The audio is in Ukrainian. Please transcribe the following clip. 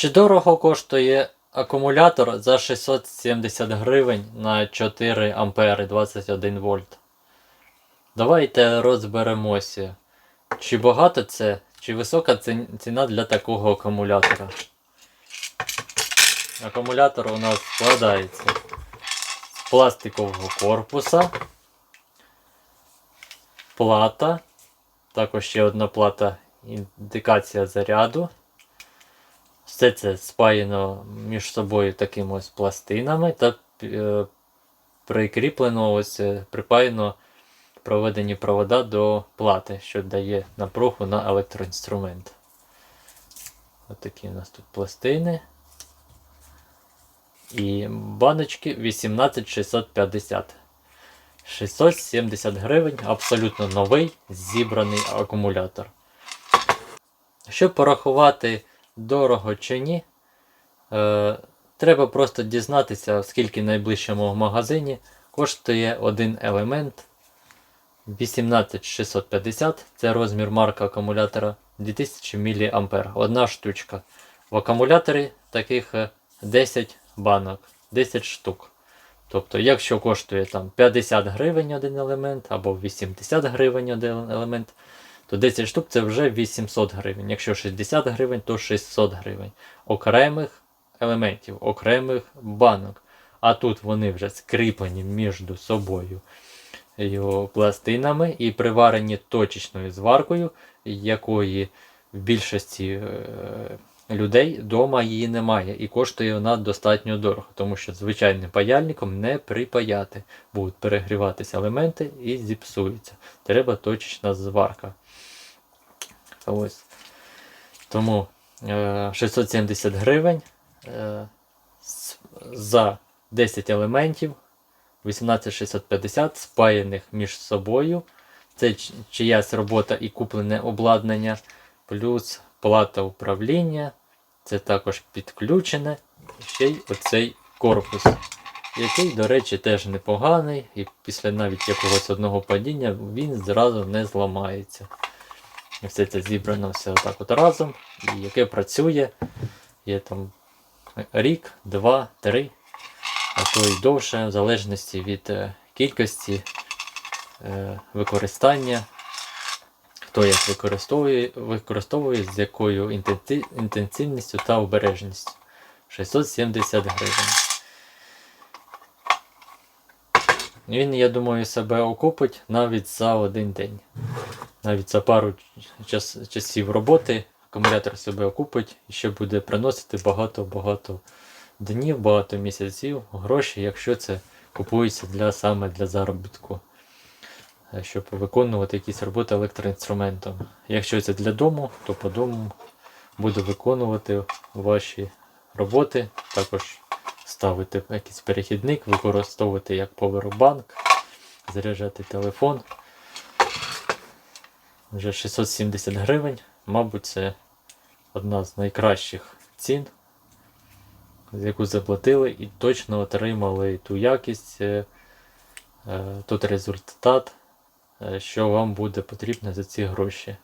Чи дорого коштує акумулятор за 670 гривень на 4 ампери 21 вольт? Давайте розберемося. Чи багато це, чи висока ціна для такого акумулятора? Акумулятор у нас складається з пластикового корпуса, плата, також ще одна плата індикація заряду. Все це спаяно між собою такими ось пластинами та е, прикріплено ось е, припаяно проведені провода до плати, що дає напругу на електроінструмент. Ось такі у нас тут пластини. І баночки 18650. 670 гривень, абсолютно новий зібраний акумулятор. Щоб порахувати дорого чи ні, е, треба просто дізнатися, скільки в найближчому магазині коштує один елемент 18650. Це розмір марка акумулятора 2000 мА. Одна штучка. В акумуляторі таких е, 10 банок, 10 штук. Тобто, якщо коштує там 50 гривень один елемент або 80 гривень один елемент, то 10 штук це вже 800 гривень. Якщо 60 гривень, то 600 гривень. Окремих елементів, окремих банок. А тут вони вже скріплені між собою його пластинами і приварені точечною зваркою, якої в більшості е, людей вдома її немає. І коштує вона достатньо дорого, тому що звичайним паяльником не припаяти. Будуть перегріватися елементи і зіпсуються. Треба точечна зварка. Ось. Тому е, 670 гривень е, за 10 елементів 18650 спаяних між собою. Це чиясь робота і куплене обладнання, плюс плата управління. Це також підключене. Ще й оцей корпус, який, до речі, теж непоганий. І після навіть якогось одного падіння він зразу не зламається. Все це зібрано все отак от разом. І яке працює. Є там рік, два, три, а то й довше, в залежності від е, кількості е, використання. Хто як використовує, використовує з якою інтенсивністю та обережністю. 670 гривень. Він, я думаю, себе окупить навіть за один день. Навіть за пару час, часів роботи акумулятор себе окупить і ще буде приносити багато-багато днів, багато місяців гроші, якщо це купується для, саме для заробітку, щоб виконувати якісь роботи електроінструментом. Якщо це для дому, то по дому буду виконувати ваші роботи, також ставити якийсь перехідник, використовувати як повербанк, заряджати телефон. Вже 670 гривень, мабуть, це одна з найкращих цін, яку заплатили і точно отримали ту якість, е, е, результат, е, що вам буде потрібно за ці гроші.